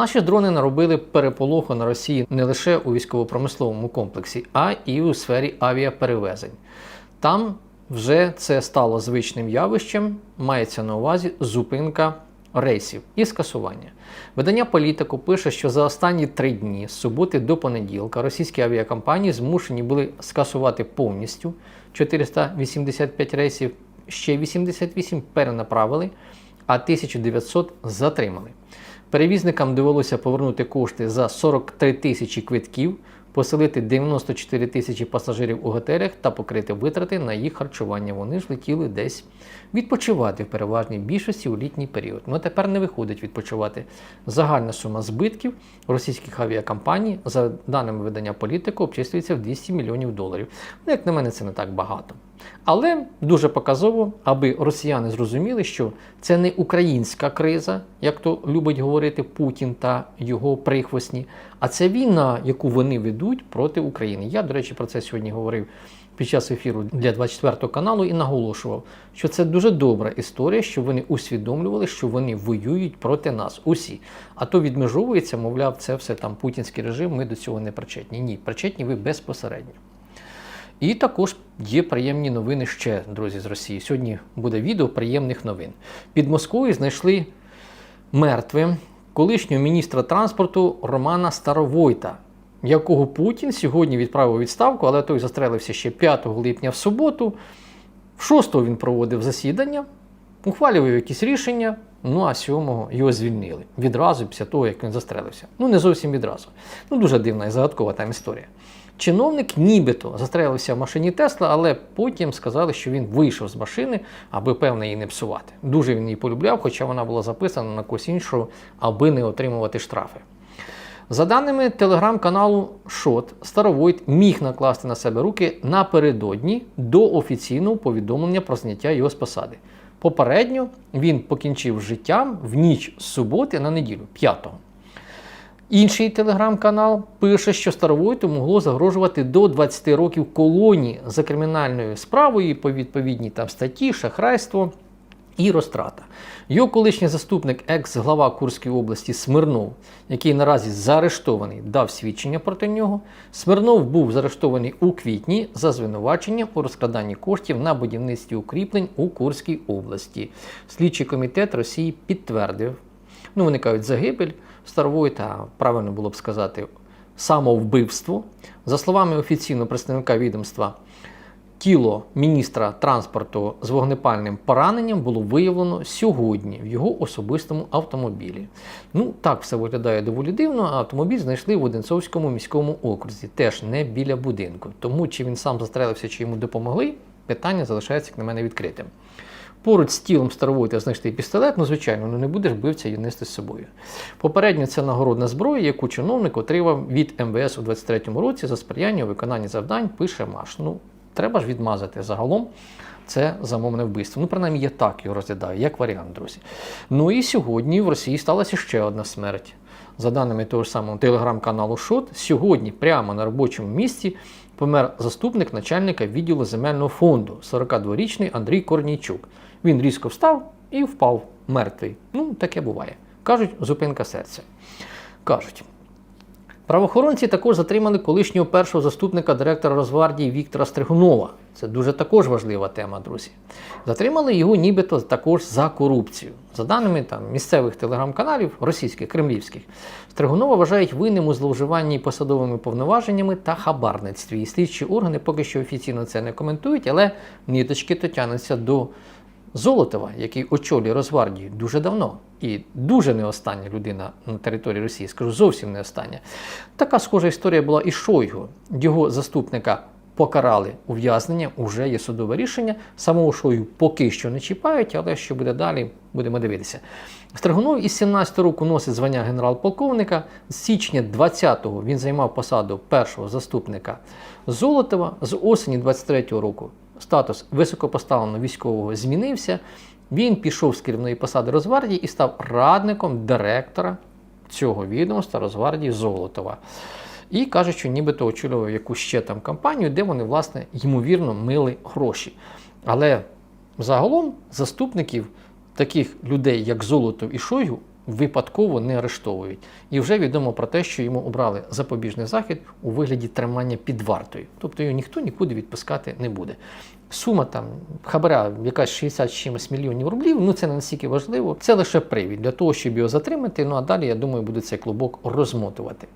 Наші дрони наробили переполоху на Росії не лише у військово-промисловому комплексі, а і у сфері авіаперевезень. Там вже це стало звичним явищем, мається на увазі зупинка рейсів і скасування. Видання політику пише, що за останні три дні з суботи до понеділка російські авіакомпанії змушені були скасувати повністю 485 рейсів, ще 88 перенаправили, а 1900 затримали. Перевізникам довелося повернути кошти за 43 тисячі квитків, поселити 94 тисячі пасажирів у готелях та покрити витрати на їх харчування. Вони ж летіли десь відпочивати в переважній більшості у літній період. Ну тепер не виходить відпочивати. Загальна сума збитків російських авіакомпаній, за даними видання політику, обчислюється в 200 мільйонів доларів. Ну, як на мене, це не так багато. Але дуже показово, аби росіяни зрозуміли, що це не українська криза, як то любить говорити Путін та його прихвостні, а це війна, яку вони ведуть проти України. Я, до речі, про це сьогодні говорив під час ефіру для 24 каналу і наголошував, що це дуже добра історія, що вони усвідомлювали, що вони воюють проти нас усі. А то відмежовується, мовляв, це все там путінський режим, ми до цього не причетні. Ні, причетні ви безпосередньо. І також є приємні новини ще, друзі, з Росії. Сьогодні буде відео приємних новин. Під Москвою знайшли мертвим колишнього міністра транспорту Романа Старовойта, якого Путін сьогодні відправив відставку, але той застрелився ще 5 липня в суботу. В 6 він проводив засідання, ухвалював якісь рішення. Ну а 7-го його звільнили відразу після того, як він застрелився. Ну не зовсім відразу. Ну дуже дивна і загадкова там історія. Чиновник нібито застрелився в машині Тесла, але потім сказали, що він вийшов з машини, аби певно її не псувати. Дуже він її полюбляв, хоча вона була записана на когось іншого, аби не отримувати штрафи. За даними телеграм-каналу Шот, Старовойт міг накласти на себе руки напередодні до офіційного повідомлення про зняття його з посади. Попередньо він покінчив життям в ніч з суботи на неділю, 5-го. Інший телеграм-канал пише, що Старовойту могло загрожувати до 20 років колонії за кримінальною справою по відповідній там статті, шахрайство і розтрата. Його колишній заступник, екс-глава Курської області Смирнов, який наразі заарештований, дав свідчення проти нього. Смирнов був заарештований у квітні за звинуваченням у розкраданні коштів на будівництві укріплень у Курській області. Слідчий комітет Росії підтвердив. Ну, вони кажуть, загибель Старовойта, правильно було б сказати, самовбивство. За словами офіційного представника відомства, тіло міністра транспорту з вогнепальним пораненням було виявлено сьогодні в його особистому автомобілі. Ну, так все виглядає доволі дивно. а Автомобіль знайшли в Одинцовському міському окрузі, теж не біля будинку. Тому чи він сам застрелився, чи йому допомогли, питання залишається, як на мене, відкритим. Поруч з тілом Старовойта знайшли пістолет, ну, звичайно, ну не будеш вбивця її нести з собою. Попередньо це нагородна зброя, яку чиновник отримав від МВС у 23-му році за сприяння у виконанні завдань, пише Маш. Ну, треба ж відмазати загалом. Це замовне вбивство. Ну, принаймні, я так його розглядаю, як варіант, друзі. Ну і сьогодні в Росії сталася ще одна смерть. За даними того ж самого телеграм-каналу Шот, сьогодні прямо на робочому місці помер заступник начальника відділу земельного фонду, 42-річний Андрій Корнійчук. Він різко встав і впав мертвий. Ну, таке буває. Кажуть, зупинка серця. Кажуть. Правоохоронці також затримали колишнього першого заступника директора Розвардії Віктора Стригунова. Це дуже також важлива тема, друзі. Затримали його нібито також за корупцію. За даними там, місцевих телеграм-каналів, російських, кремлівських, Стригунова вважають винним у зловживанні посадовими повноваженнями та хабарництві. І слідчі органи поки що офіційно це не коментують, але ниточки то тянуться до Золотова, який очолює Розвардію дуже давно і дуже не остання людина на території Росії, скажу зовсім не остання. Така схожа історія була і Шойгу. Його заступника покарали ув'язнення, вже є судове рішення. Самого Шойгу поки що не чіпають, але що буде далі, будемо дивитися. Стригунов із 17-го року носить звання генерал-полковника. З січня 20-го він займав посаду першого заступника Золотова. З осені 23-го року статус високопоставленого військового змінився. Він пішов з керівної посади Розвардії і став радником директора цього відомства Розвардії Золотова. І каже, що нібито очолював якусь ще там кампанію, де вони, власне, ймовірно, мили гроші. Але загалом заступників таких людей, як Золотов і Шойгу, випадково не арештовують. І вже відомо про те, що йому обрали запобіжний захід у вигляді тримання під вартою. Тобто його ніхто нікуди відпускати не буде. Сума там хабаря, якась 60 чимось мільйонів рублів, ну це не настільки важливо. Це лише привід для того, щоб його затримати. Ну а далі, я думаю, буде цей клубок розмотувати.